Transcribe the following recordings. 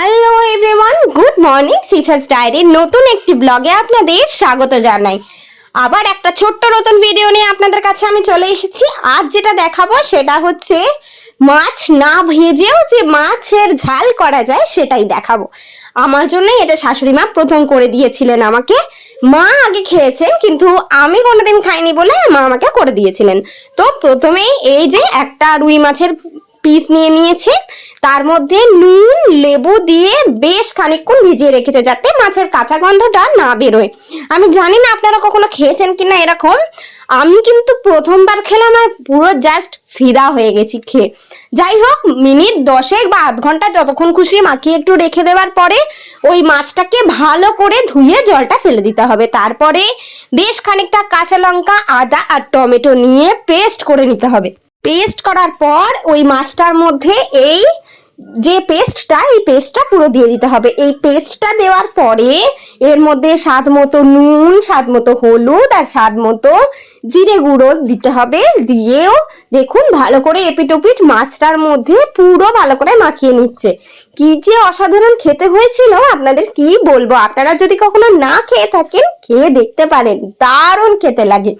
Hello everyone good morning সিসাস ডায়েরির নতুন একটি ব্লগে আপনাদের স্বাগত জানাই। আবার একটা ছোট্ট নতুন ভিডিও নিয়ে আপনাদের কাছে আমি চলে এসেছি। আজ যেটা দেখাবো সেটা হচ্ছে মাছ না ভেজেও যে মাছের ঝাল করা যায় সেটাই দেখাবো। আমার জন্য এটা শাশুড়ি মা প্রথম করে দিয়েছিলেন আমাকে। মা আগে খেয়েছেন, কিন্তু আমি কোনোদিন খাইনি বলে মা আমাকে করে দিয়েছিলেন। তো প্রথমেই এই যে একটা রুই মাছের পিস নিয়ে নিয়েছে। তার মধ্যে নুন, লেবু দিয়ে বেশ খানিকক্ষণ ভিজিয়ে রেখেছে যাতে মাছের কাঁচা গন্ধটা না বেরোয়। আমি জানি না আপনারা কখনো খেয়েছেন কিনা এরকম। আমি কিন্তু প্রথমবার খেলাম আর পুরো জাস্ট ফিদা হয়ে গেছি খেয়ে। যাই হোক, মিনিট দশেক বা আধ ঘণ্টা যতক্ষণ খুশি মাখিয়ে একটু রেখে দেওয়ার পরে ওই মাছটাকে ভালো করে ধুয়ে জলটা ফেলে দিতে হবে। তারপরে বেশ খানিকটা কাঁচা লঙ্কা, আদা আর টমেটো নিয়ে পেস্ট করে নিতে হবে। পেস্ট করার পর ওই মাছটার মধ্যে এই যে পেস্টটা এই পেস্টটা পুরো দিয়ে দিতে হবে। এই পেস্টটা দেওয়ার পরে এর মধ্যে স্বাদ মতো নুন, স্বাদ মতো হলুদ আর স্বাদ মতো জিরে গুঁড়ো দিতে হবে। দিয়েও দেখুন ভালো করে এপিট ওপিট মাছটার মধ্যে পুরো ভালো করে মাখিয়ে নিচ্ছে। কি যে অসাধারণ খেতে হয়েছিল, আপনাদের কি বলব? আপনারা যদি কখনো না খেয়ে থাকেন, খেয়ে দেখতে পারেন। দারুণ খেতে লাগে।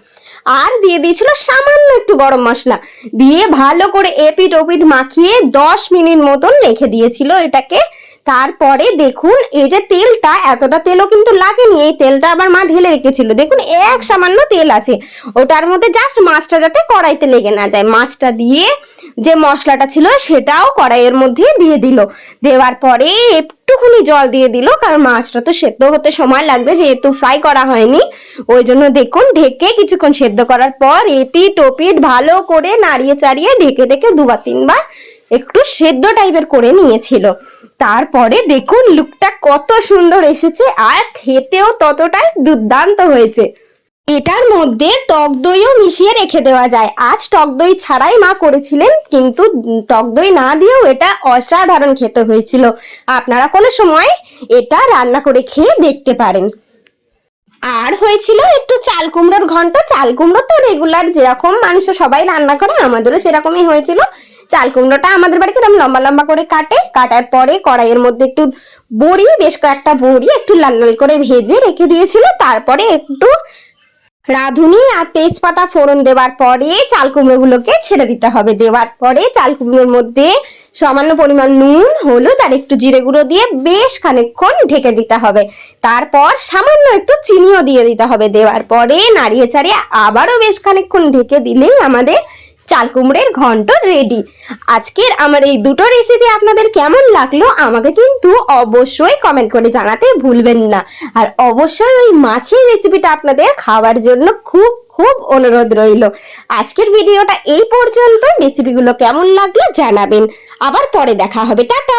আর দিয়ে দিয়েছিল সামান্য একটু গরম মশলা। দিয়ে ভালো করে এপিট ওপিট মাখিয়ে দশ মিনিট মতন রেখে দিয়েছিল এটাকে। তারপরে দেখুন, এই যে তেলটা, এতটা তেলও কিন্তু লাগেনি। এই তেলটা আবার মা ঢেলে রেখেছিল। দেখুন, এক সামান্য তেল আছে। ওটার মধ্যে জাস্ট মাছটা যাতে কড়াইতে লেগে না যায়। মাছটা দিয়ে যে মশলাটা ছিল সেটাও কড়াইয়ের মধ্যে দিয়ে দিল। দেওয়ার পরে একটুখানি জল দিয়ে দিল, কারণ মাছটা তো সেদ্ধ হতে সময় লাগবে, যেহেতু ফ্রাই করা হয়নি। ওই জন্য দেখুন, ঢেকে কিছুক্ষণ সেদ্ধ করার পর এপিট ওপিট ভালো করে নাড়িয়ে চাড়িয়ে ঢেকে ঢেকে দুবার তিনবার একটু সেদ্ধ টাইপের করে নিয়েছিল। তারপরে দেখুন লুকটা কত সুন্দর এসেছে, আর খেতেও ততটাই দুর্দান্ত হয়েছে। এটার মধ্যে টক দইও মিশিয়ে রেখে দেওয়া যায়। আজ টক দই ছাড়াই মা করেছিলেন, কিন্তু টক দই না দিয়েও এটা অসাধারণ খেতে হয়েছিল। আপনারা কোনো সময় এটা রান্না করে খেয়ে দেখতে পারেন। আর হয়েছিল একটু চাল কুমড়োর ঘন্ট। চাল কুমড়ো তো রেগুলার যেরকম মানুষ সবাই রান্না করে, আমাদেরও সেরকমই হয়েছিল। চাল কুমড়োটা আমাদের বাড়িতে এরকম লম্বা লম্বা করে কাটে। কাটার পরে কড়াইয়ের মধ্যে একটু বড়ি, বেশ কয়েকটা বড়ি একটু লাল লাল করে ভেজে রেখে দিয়েছিল। তারপরে একটু রাঁধুনি আর তেজপাতা ফোড়ন দেওয়ার পরে চাল কুমড়োগুলোকে ছেড়ে দিতে হবে। দেওয়ার পরে চাল কুমড়োর মধ্যে সামান্য পরিমাণ নুন, হলুদ আর একটু জিরে গুঁড়ো দিয়ে বেশ খানিকক্ষণ ঢেকে দিতে হবে। তারপর সামান্য একটু চিনিও দিয়ে দিতে হবে। দেওয়ার পরে নাড়িয়ে চাড়িয়ে আবারও বেশ খানিকক্ষণ ঢেকে দিলেই আমাদের চাল কুমড়ের ঘন্ট রেডি আজকের আমার এই দুটো রেসিপি আপনাদের কেমন লাগল আমাকে কিন্তু অবশ্যই কমেন্ট করে জানাতে ভুলবেন না। আর অবশ্যই ওই মাছের রেসিপিটা আপনাদের খাওয়ার জন্য খুব খুব অনুরোধ রইল। আজকের ভিডিওটা এই পর্যন্ত। রেসিপিগুলো কেমন লাগল জানাবেন। আবার পরে দেখা হবে। টাটা!